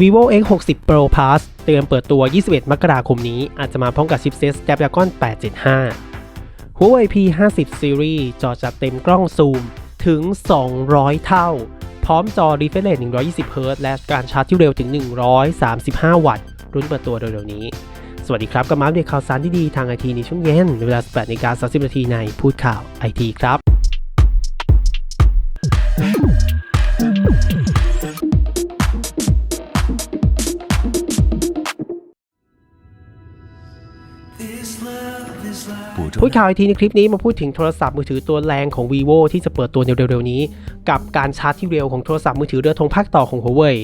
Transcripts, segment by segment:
vivo x 6 0 pro plus เตรียมเปิดตัว 21 มกราคมนี้ อาจจะมาพร้อมกับชิปเซ็ต Snapdragon 875 Huawei P 5 0 Series จอจัดเต็มกล้องซูมถึง 200 เท่า พร้อมจอ refresh rate 120 Hz และการชาร์จที่เร็วถึง 135 วัตต์ รุ่นเปิดตัวเร็วๆนี้ สวัสดีครับกับมาอัปเดตข่าวสารที่ดีทางไอทีในช่วงเย็นเวลา 18นาฬิกา30 นาทีในพูดข่าวไอทีครับ พูดข่าวไอทีในคลิปนี้มาพูดถึงโทรศัพท์มือถือตัวแรงของ vivo ที่จะเปิดตัวเร็วๆนี้ กับการชาร์จที่เร็วของโทรศัพท์มือถือเรือธงภาคต่อของ Huawei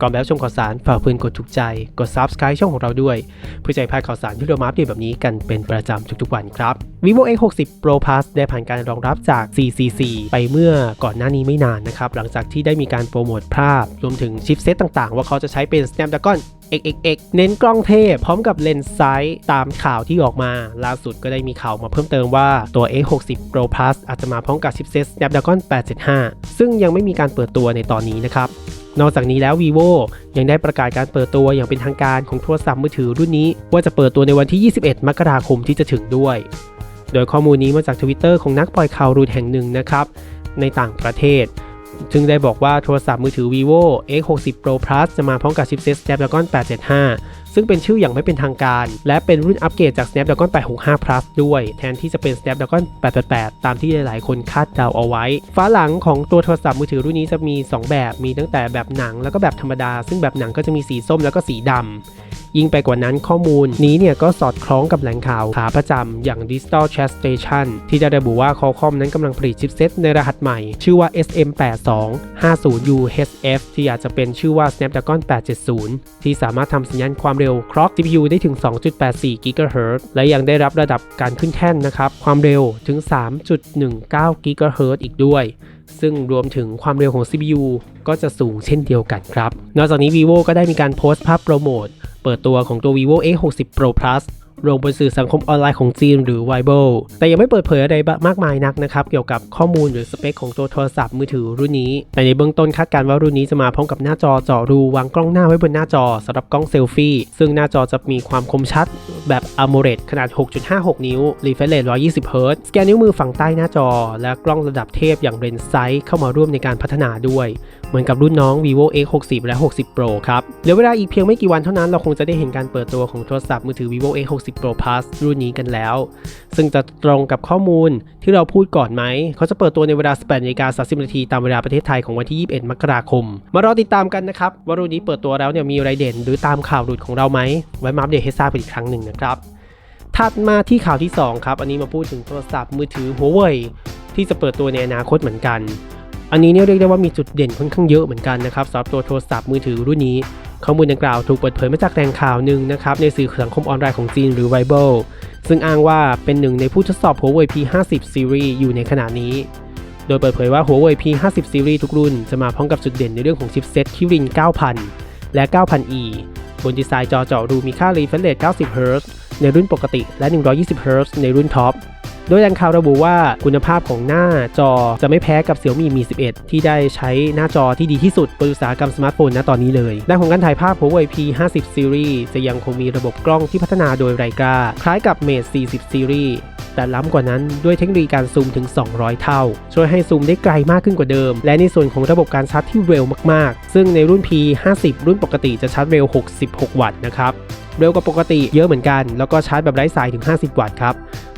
ก่อนแบบชมข่าวสารฝากเพื่อนกดถูกใจ กด subscribe ช่องของเราด้วย เพื่อให้พลาดข่าวสารที่เรามาอัปเดตแบบนี้กันเป็นประจำทุกๆวันครับ vivo x 6 0 pro plus ได้ผ่านการรองรับจาก CCC ไปเมื่อก่อนหน้านี้ไม่นานนะครับ หลังจากที่ได้มีการโปรโมทภาพ รวมถึงชิปเซตต่างๆ ว่าเขาจะใช้เป็น Snapdragon XXX เน้นกล้องเทพพร้อมกับเลนส์ไซส์ตามข่าวที่ออกมา ล่าสุดก็ได้มีข่าวมาเพิ่มเติมว่าตัว X60 Pro Plus อาจจะมาพร้อมกับชิปเซต Snapdragon 875 ซึ่งยังไม่มีการเปิดตัวในตอนนี้นะครับนอกจากนี้แล้ว vivo ยังได้ประกาศการเปิดตัวอย่างเป็นทางการของโทรศัพท์มือถือรุ่นนี้ ว่าจะเปิดตัวในวันที่ 21 มกราคมที่จะถึงด้วย โดยข้อมูลนี้มาจากทวิตเตอร์ของนักปล่อยข่าวรูดแห่งหนึ่งนะครับ ในต่างประเทศ ซึ่งได้บอกว่าโทรศัพท์มือถือ vivo x60 pro plus จะมาพร้อมกับชิปเซ็ต snapdragon 875 ซึ่งเป็นชื่ออย่างไม่เป็นทางการ และเป็นรุ่นอัปเกรดจาก snapdragon 865 plus ด้วย แทนที่จะเป็น snapdragon 888 ตามที่หลาย ๆ คนคาดเดาเอาไว้ฝาหลังของตัวโทรศัพท์มือถือรุ่นนี้จะมี 2 แบบ มีตั้งแต่แบบหนังแล้วก็แบบธรรมดา ซึ่งแบบหนังก็จะมีสีส้มแล้วก็สีดำยิ่งไปกว่านั้นข้อมูลนี้เนี่ยก็สอดคล้องกับแหล่งข่าวขาประจำอย่าง Digital Chat Station ที่จะระบุว่า Qualcomm นั้นกำลังผลิตชิปเซตในรหัสใหม่ ชื่อว่า SM8250UHF ที่อาจจะเป็นชื่อว่า Snapdragon 870 ที่สามารถทำสัญญาณความเร็วคล็อก CPU ได้ถึง 2.84 GHz และยังได้รับระดับการขึ้นแท่นนะครับ ความเร็วถึง 3.19 GHz อีกด้วย ซึ่งรวมถึงความเร็วของ CPU ก็จะสูงเช่นเดียวกันครับ นอกจากนี้ vivo ก็ได้มีการโพสต์ภาพโปรโมท เปิดตัวของตัว vivo x 6 0 pro plus ลงบนสื่อสังคมออนไลน์ของจีนหรือ w i b o แต่ยังไม่เปิดเผยอะไรมากมายนักนะครับ เกี่ยวกับข้อมูลหรือสเปคของตัวโทรศัพท์มือถือรุ่นนี้ แต่ในเบื้องต้นคาดการณ์ว่ารุ่นนี้จะมาพร้อมกับหน้าจอเจาะรูวางกล้องหน้าไว้บนหน้าจอสำหรับกล้องเซลฟี่ ซึ่งหน้าจอจะมีความคมชัดแบบ AMOLED ขนาด 6.56 นิ้ว refresh rate 120 Hz สแกนนิ้วมือฝั่งใต้หน้าจอ และกล้องระดับเทพอย่าง Lens Sight เข้ามาร่วมในการพัฒนาด้วย เหมือนกับรุ่นน้อง vivo x 6 0และ 60 pro ครับเหลือเวลาอีกเพียงไม่กี่วันเท่านั้นเราคงจะได้เห็นการเปิดตัวของโทรศัพท์มือถือ vivo x 6 0 pro plus รุ่นนี้กันแล้ว ซึ่งจะตรงกับข้อมูลที่เราพูดก่อนไหม เขาจะเปิดตัวในเวลา 18นาฬิกา30นาทีตามเวลาประเทศไทยของวันที่ 21 มกราคม มารอติดตามกันนะครับ ว่ารุ่นนี้เปิดตัวแล้วเนี่ยมีอะไรเด่น หรือตามข่าวหลุดของเราไหม ไว้มาอัปเดตให้ทราบอีกครั้งหนึ่งนะครับถัดมาที่ข่าวที่ 2 ครับ อันนี้มาพูดถึงโทรศัพท์มือถือ Huawei ที่จะเปิดตัวในอนาคตเหมือนกัน อันนี้เนี่ยเรียกได้ว่ามีจุดเด่นค่อนข้างเยอะเหมือนกันนะครับสำหรับตัวโทรศัพท์มือถือรุ่นนี้ ข้อมูลดังกล่าวถูกเปิดเผยมาจากแหล่งข่าวหนึ่งนะครับในสื่อสังคมออนไลน์ของจีนหรือ Weibo ซึ่งอ้างว่าเป็นหนึ่งในผู้ทดสอบ Huawei P50 Series อยู่ในขณะนี้ โดยเปิดเผยว่า Huawei P50 Series ทุกรุ่นจะมาพร้อมกับจุดเด่นในเรื่องของชิปเซ็ต Kirin 9000 และ 9000e บนดีไซน์จอเจาะรูมีค่า refresh rate 90 Hz ในรุ่นปกติและ 120 Hz ในรุ่นท็อป โดยแหล่งข่าวระบุว่าคุณภาพของหน้าจอจะไม่แพ้กับ Xiaomi Mi 11 ที่ได้ใช้หน้าจอที่ดีที่สุดบนอุตสาหกรรมสมาร์ทโฟนณตอนนี้เลยด้านของการถ่ายภาพ Huawei P50 Series จะยังคงมีระบบกล้องที่พัฒนาโดยไรกาคล้ายกับ Mate 40 Series แต่ล้ำกว่านั้นด้วยเทคโนโลยีการซูมถึง 200 เท่า ช่วยให้ซูมได้ไกลมากขึ้นกว่าเดิม และในส่วนของระบบการชาร์จที่เร็วมากๆ ซึ่งในรุ่น P50 รุ่นปกติจะชาร์จเร็ว 66 วัตต์นะครับ เร็วกว่าปกติเยอะเหมือนกัน แล้วก็ชาร์จแบบไร้สายถึง 50 วัตต์ครับ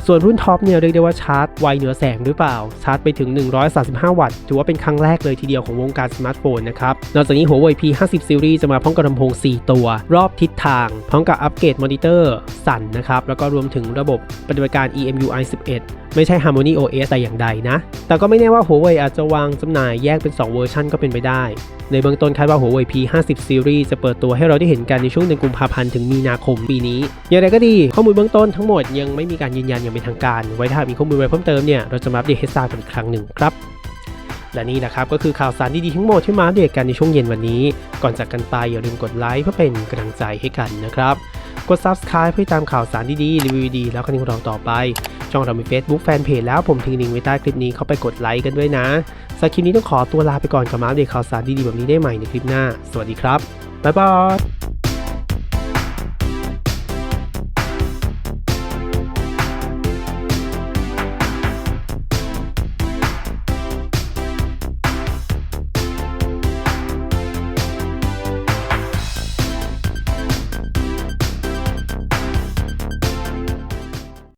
ส่วนรุ่นท็อปเนี่ยเรียกได้ว่าชาร์จไวเหนือแสงหรือเปล่า ชาร์จไปถึง 135 วัตต์ ถือว่าเป็นครั้งแรกเลยทีเดียวของวงการสมาร์ทโฟนนะครับ นอกจากนี้ Huawei P50 Series จะมาพร้อมกับลำโพง 4 ตัว รอบทิศทาง พร้อมกับอัปเกรดมอนิเตอร์สั่นนะครับ แล้วก็รวมถึงระบบปฏิบัติการ EMUI 11 ไม่ใช่ Harmony OS แต่อย่างใดนะ แต่ก็ไม่แน่ว่า Huawei อาจจะวางจำหน่ายแยกเป็น 2 เวอร์ชันก็เป็นไปได้ ในเบื้องต้นคาดว่า Huawei P50 Series จะเปิดตัวให้เราได้เห็นกันในช่วงเดือนกุมภาพันธ์ถึงมีนาคมปีนี้ อย่างไรก็ดีข้อมูลเบื้องต้นทั้งหมดยังไม่มีการยืนยันอย่างเป็นทางการ ไว้ถ้ามีข้อมูลอะไรเพิ่มเติมเนี่ยเราจะมาอัปเดตให้ทราบกันอีกครั้งหนึ่งครับ และนี่แหละครับก็คือข่าวสารดีๆทั้งหมดที่มาอัปเดตกันในช่วงเย็นวันนี้ ก่อนจากกันไปอย่าลืมกดไลค์เพื่อเป็นกำลังใจให้กันนะครับกด subscribe เพื่อตามข่าวสารดีๆรีวิวดีแล้วกันของเราต่อไป ช่องเรามี Facebook Fanpage แล้วผมทิ้งลิงก์ไว้ใต้คลิปนี้เข้าไปกดไลค์กันด้วยนะสำหรับคลิปนี้ต้องขอตัวลาไปก่อนกับมาอัปเดตข่าวสารดีๆแบบนี้ได้ใหม่ในคลิปหน้า สวัสดีครับบ๊ายบาย